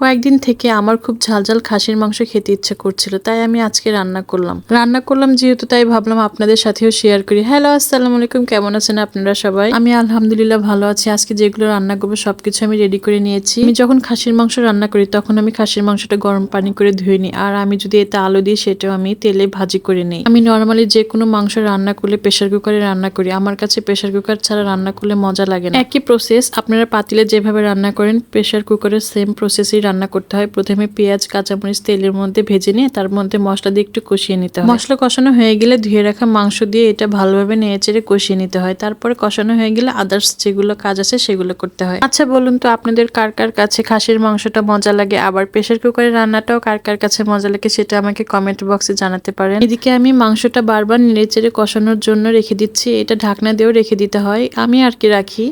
কয়েকদিন থেকে আমার খুব ঝালঝাল খাসির মাংস খেতে ইচ্ছে করছিল, তাই আমি আজকে রান্না করলাম। রান্না করলাম যেহেতু, তাই ভাবলাম আপনাদের সাথেও শেয়ার করি। হ্যালো আসসালামু আলাইকুম, কেমন আছেন আপনারা সবাই? আমি আলহামদুলিল্লাহ ভালো আছি। আজকে যেগুলো রান্না করব, সবকিছু আমি রেডি করে নিয়েছি। আমি যখন খাসির মাংস রান্না করি, তখন আমি খাসির মাংসটা গরম পানি করে ধুয়ে নিই। আর আমি যদি এতে আলু দিই, সেটাও আমি তেলে ভাজি করে নিই। আমি নর্মালি যে কোনো মাংস রান্না করলে প্রেশার কুকারে রান্না করি। আমার কাছে প্রেশার কুকার ছাড়া রান্না করলে মজা লাগে না। একই প্রসেস আপনারা পাতিলে যেভাবে রান্না করেন প্রেশার কুকারে সেম প্রসেসেই রান্না করতে হয়। প্রথমে পেঁয়াজ, কাঁচামরিচ তেলের মধ্যে ভেজে নিয়ে তার মধ্যে মশলা দিয়ে একটু কষিয়ে নিতে হয়। মশলা কষানো হয়ে গেলে ধুয়ে রাখা মাংস দিয়ে এটা ভালোভাবে নেড়ে চেড়ে কষিয়ে নিতে হয়। তারপরে কষানো হয়ে গেলে আদার্স যেগুলো কাজ আছে সেগুলো করতে হয়। আচ্ছা বলুন তো আপনাদের কার কার কাছে খাসির মাংসটা মজা লাগে? আবার প্রেশার কুকারের রান্নাটাও কার কার কাছে মজা লাগে সেটা আমাকে কমেন্ট বক্সে জানাতে পারেন। এদিকে আমি মাংসটা বারবার নেড়ে চেড়ে কষানোর জন্য রেখে দিচ্ছি। এটা ঢাকনা দিয়েও রেখে দিতে হয়। আমি আর কি রাখি?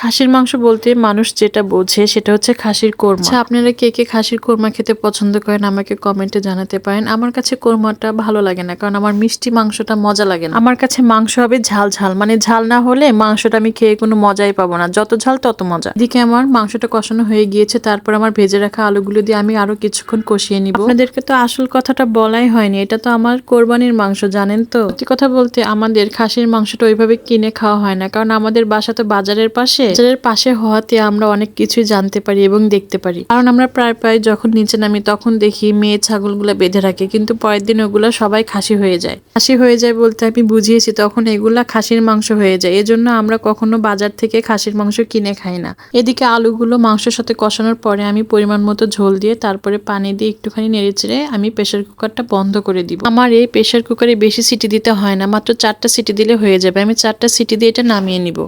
খাসির মাংস বলতে মানুষ যেটা বোঝে সেটা হচ্ছে খাসির কোরমা। আচ্ছা আপনারা কে কে খাসির কোরমা খেতে পছন্দ করেন আমাকে কমেন্টে জানাতে পারেন। আমার কাছে কোরমাটা ভালো লাগে না কারণ আমার মিষ্টি মাংসটা মজা লাগে না। আমার কাছে মাংস হবে ঝাল ঝাল মানে ঝাল না হলে মাংসটা আমি খেয়ে কোনো মজাই পাবো না। যত ঝাল তত মজা। এদিকে আমার মাংসটা কষানো হয়ে গিয়েছে তারপর আমার ভেজে রাখা আলুগুলো দিয়ে আমি আরও কিছুক্ষণ কষিয়ে নিব। আপনাদেরকে তো আসল কথাটা বলাই হয়নি এটা তো আমার কোরবানির মাংস জানেন তো? সত্যি কথা বলতে আমাদের খাসির মাংসটা ওইভাবে কিনে খাওয়া হয় না কারণ আমাদের বাসা তো বাজারের পাশে। বাজারের পাশে হওয়াতে আমরা অনেক কিছুই জানতে পারি এবং দেখতে পারি। কারণ আমরা প্রায় প্রায় যখন নিচে নামি তখন দেখি মেয়ে ছাগলগুলো বেঁধে রাখে, কিন্তু পরের দিন ওগুলো সবাই খাসি হয়ে যায়। খাসি হয়ে যায় বলতে আমি বুঝিয়েছি, তখন এগুলা খাসির মাংস হয়ে যায়। এজন্য আমরা কখনো বাজার থেকে খাসির মাংস কিনে খাই না। এদিকে আলুগুলো মাংসের সাথে কষানোর পরে আমি পরিমাণ মতো ঝোল দিয়ে তারপরে পানি দিয়ে একটুখানি নেড়ে চেড়ে আমি প্রেশার কুকারটা বন্ধ করে দিব। আমার এই প্রেশার কুকারে বেশি সিটি দিতে হয় না, মাত্র চারটা সিটি দিলে হয়ে যাবে। আমি চারটা সিটি দিয়ে এটা নামিয়ে নিব।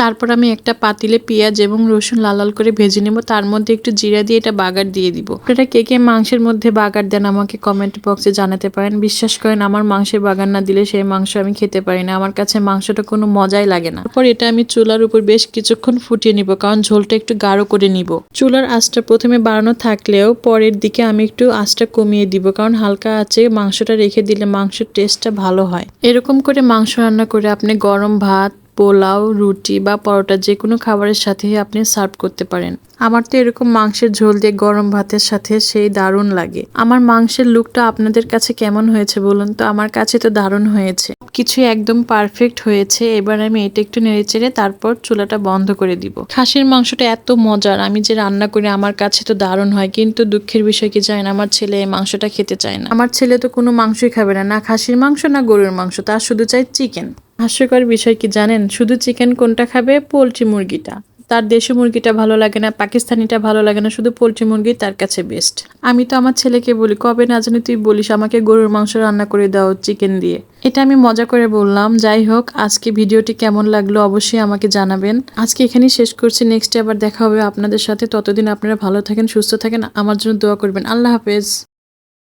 তারপর আমি একটা পাতিলে পেঁয়াজ এবং রসুন লাল লাল করে ভেজে নেব। তার মধ্যে একটু জিরা দিয়ে এটা বাগার দিয়ে দিব। এটা কে কে মাংসের মধ্যে বাগার দেন আমাকে কমেন্ট বক্সে জানাতে পারেন। বিশ্বাস করেন, আমার মাংসের বাগার না দিলে সেই মাংস আমি খেতে পারি না। আমার কাছে মাংসটা কোনো মজাই লাগে না। তারপর এটা আমি চুলার উপর বেশ কিছুক্ষণ ফুটিয়ে নিব, কারণ ঝোলটা একটু গাঢ় করে নিব। চুলার আঁচটা প্রথমে বাড়ানো থাকলেও পরের দিকে আমি একটু আঁচটা কমিয়ে দিব, কারণ হালকা আছে মাংসটা রেখে দিলে মাংসের টেস্টটা ভালো হয়। এরকম করে মাংস রান্না করে আপনি গরম ভাত পোলাও, রুটি বা পরোটা যে কোনো খাবারের সাথে আপনি সার্ভ করতে পারেন। আমার তো এরকম মাংসের ঝোল দিয়ে গরম ভাতের সাথে সেই দারুণ লাগে। আমার মাংসের লুকটা আপনাদের কাছে কেমন হয়েছে বলুন তো? আমার কাছে তো দারুণ হয়েছে। কিছুই একদম পারফেক্ট হয়েছে। এবার আমি এটা একটু নেড়ে চেড়ে তারপর চুলাটা বন্ধ করে দিব। খাসির মাংসটা এত মজার, আমি যে রান্না করি আমার কাছে তো দারুণ হয়, কিন্তু দুঃখের বিষয় কি জানেন, আমার ছেলে মাংসটা খেতে চায় না। আমার ছেলে তো কোনো মাংসই খাবে না না খাসির মাংস, না গরুর মাংস, তার শুধু চাই চিকেন হাস্যকর বিষয় কি জানেন, শুধু চিকেন কোনটা খাবে? পোলট্রি মুরগিটা। তার দেশি মুরগিটা ভালো লাগে না, পাকিস্তানিটা ভালো লাগে না, শুধু পোলট্রি মুরগি তার কাছে বেস্ট আমি তো আমার ছেলেকে বলি, কবে না জানি তুই বলিস আমাকে গরুর মাংস রান্না করে দাও চিকেন দিয়ে। এটা আমি মজা করে বললাম। যাই হোক, আজকে ভিডিওটি কেমন লাগল অবশ্যই আমাকে জানাবেন। আজকে এখানেই শেষ করছি। নেক্সট আবার দেখা হবে আপনাদের সাথে। ততদিন আপনারা ভালো থাকেন, সুস্থ থাকেন। আমার জন্য দোয়া করবেন। আল্লাহ হাফেজ।